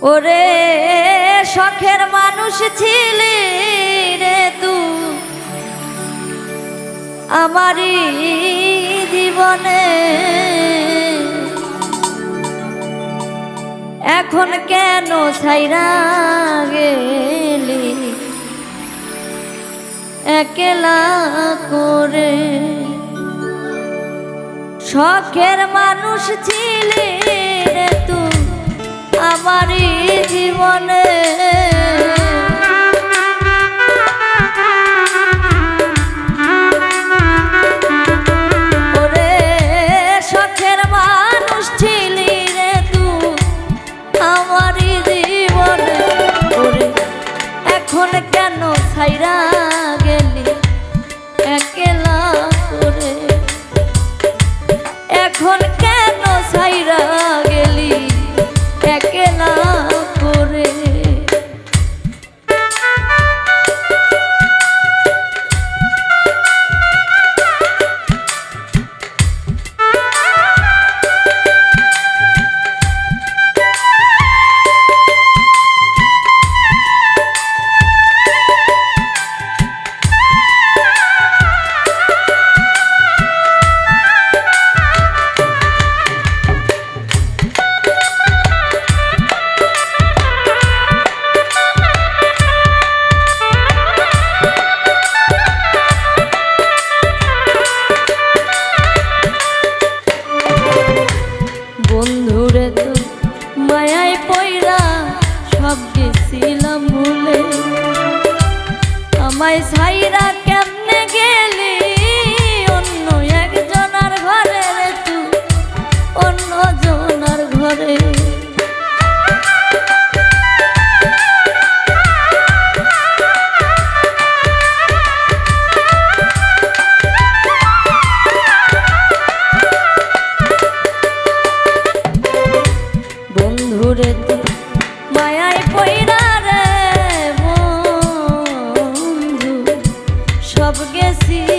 ওরে শখের মানুষ ছিলি রে তু। আমারই জীবনে। এখন কেন ছাইরা গেলি? একলা করে। শখের মানুষ ছিলি রে তু। আমার জীবনে আমায় সাইরা কেমনে গেলি? অন্য একজনার ঘরে রে তুই অন্য জনার ঘরে decir.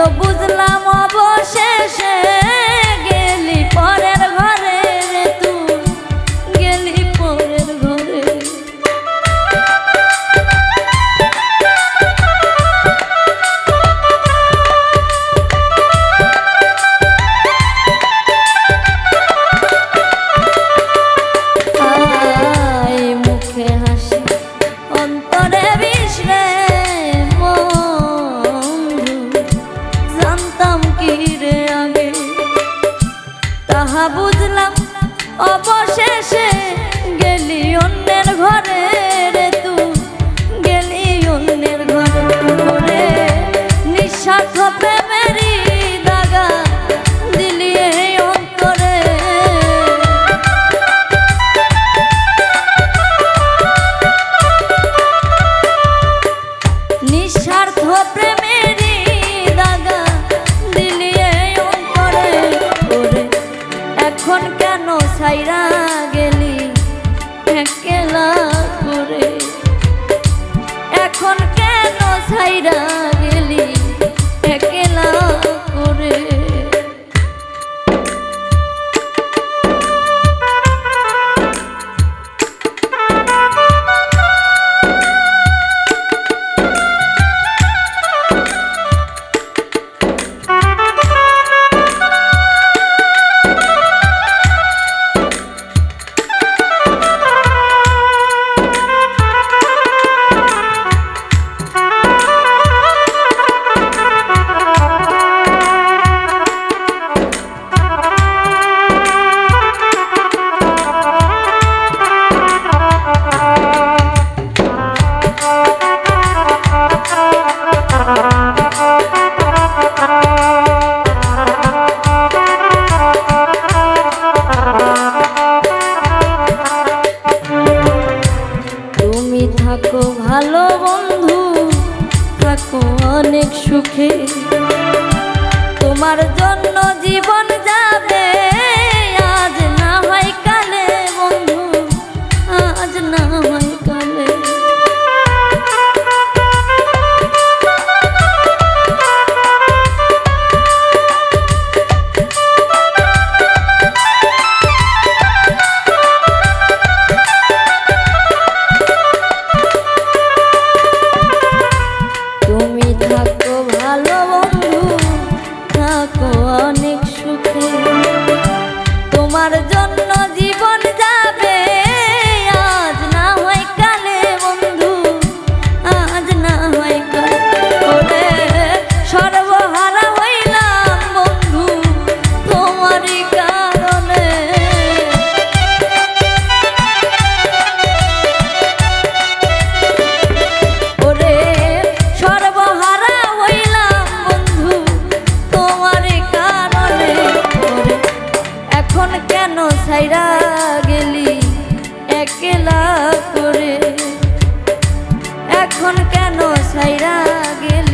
তো বুঝলাম বুঝলাম অবশেষে গেলি অন্যের ঘরে। あい。এখন কেন ছাইরা গেলি?